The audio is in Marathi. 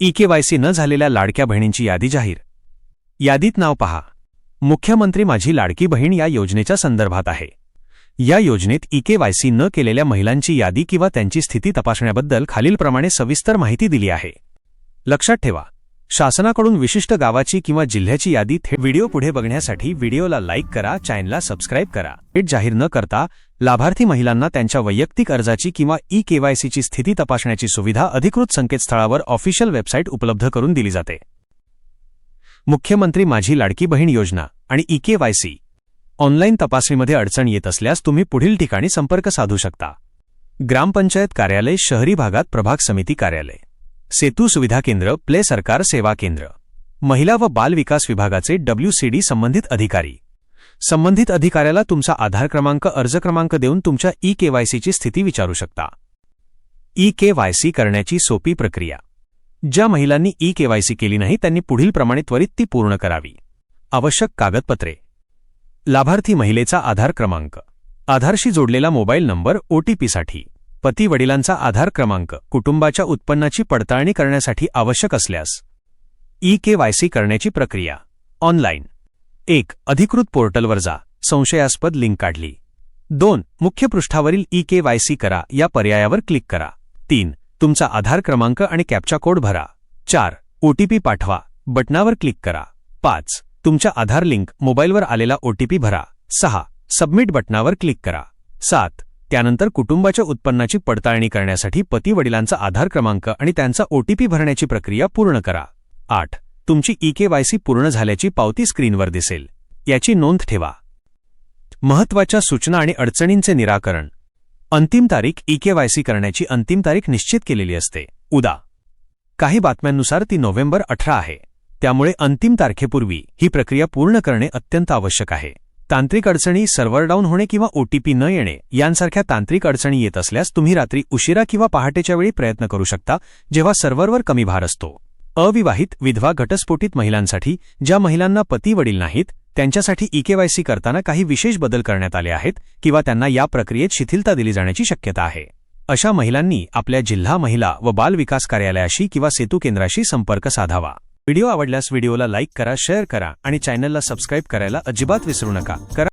ई न झालेल्या लाडक्या बहिणींची यादी जाहीर. यादीत नाव पहा. मुख्यमंत्री माझी लाडकी बहीण या योजनेच्या संदर्भात आहे. या योजनेत ई न केलेल्या महिलांची यादी किंवा त्यांची स्थिती तपासण्याबद्दल खालीलप्रमाणे सविस्तर माहिती दिली आहे. लक्षात ठेवा. शासनाकडून विशिष्ट गावाची किंवा जिल्ह्याची यादी थेट व्हिडिओ पुढे बघण्यासाठी व्हिडिओला लाईक करा चॅनलला सबस्क्राईब करा. थेट जाहीर न करता लाभार्थी महिलांना त्यांच्या वैयक्तिक अर्जाची किंवा ई केवायसीची स्थिती तपासण्याची सुविधा अधिकृत संकेतस्थळावर ऑफिशियल वेबसाईट उपलब्ध करून दिली जाते. मुख्यमंत्री माझी लाडकी बहीण योजना आणि ई केवायसी ऑनलाईन तपासणीमध्ये अडचण येत असल्यास तुम्ही पुढील ठिकाणी संपर्क साधू शकता. ग्रामपंचायत कार्यालय शहरी भागात प्रभाग समिती कार्यालय. सेतू सुविधा केंद्र प्ले सरकार सेवा केंद्र. महिला व बाल विकास विभागाचे डब्ल्यूसीडी संबंधित अधिकारी. संबंधित अधिकाऱ्याला तुमचा आधार क्रमांक अर्ज क्रमांक देऊन तुमच्या ई केवायसीची स्थिती विचारू शकता. ई केवायसी करण्याची सोपी प्रक्रिया. ज्या महिलांनी ई केवायसी केली नाही त्यांनी पुढील प्रमाणे त्वरित ती पूर्ण करावी. आवश्यक कागदपत्रे. लाभार्थी महिलेचा आधार क्रमांक. आधारशी जोडलेला मोबाईल नंबर ओटीपीसाठी पती वडिलांचा आधार क्रमांक कुटुंबाच्या उत्पन्नाची पडताळणी करण्यासाठी आवश्यक असल्यास. ई केवायसी करण्याची प्रक्रिया. ऑनलाईन. एक अधिकृत पोर्टलवर जा. संशयास्पद लिंक काढली. दोन मुख्य पृष्ठावरील ई केवायसी करा. या पर्यायावर क्लिक करा. तीन तुमचा आधार क्रमांक आणि कॅप्चा कोड भरा. चार ओटीपी पाठवा. बटनावर क्लिक करा. पाच तुमच्या आधार लिंक मोबाईलवर आलेला ओटीपी भरा. सहा सबमिट बटनावर क्लिक करा. सात त्यानंतर कुटुंबाच्या उत्पन्नाची पडताळणी करण्यासाठी पती वडिलांचा आधार क्रमांक आणि त्यांचा ओटीपी भरण्याची प्रक्रिया पूर्ण करा. आठ. तुमची ई केवायसी पूर्ण झाल्याची पावती स्क्रीनवर दिसेल. याची नोंद ठेवा. महत्त्वाच्या सूचना आणि अडचणींचे निराकरण. अंतिम तारीख ई केवायसी करण्याची अंतिम तारीख निश्चित केलेली असते. उदा. काही बातम्यांनुसार ती नोव्हेंबर अठरा आहे. त्यामुळे अंतिम तारखेपूर्वी ही प्रक्रिया पूर्ण करणे अत्यंत आवश्यक आहे. तांत्रिक अडचणी सर्व्हर डाऊन होणे किंवा ओटीपी न येणे यांसारख्या तांत्रिक अडचणी येत असल्यास तुम्ही रात्री उशिरा किंवा पहाटेच्या वेळी प्रयत्न करू शकता जेव्हा सर्व्हरवर कमी भार असतो. अविवाहित विधवा घटस्फोटित महिलांसाठी ज्या महिलांना पती वडील नाहीत त्यांच्यासाठी ई केवायसी करताना काही विशेष बदल करण्यात आले आहेत किंवा त्यांना या प्रक्रियेत शिथिलता दिली जाण्याची शक्यता आहे. अशा महिलांनी आपल्या जिल्हा महिला व बाल विकास कार्यालयाशी किंवा सेतू केंद्राशी संपर्क साधावा. व्हिडिओ आवडल्यास व्हिडिओला लाईक करा शेअर करा आणि चॅनलला सबस्क्राईब करायला अजिबात विसरू नका. करा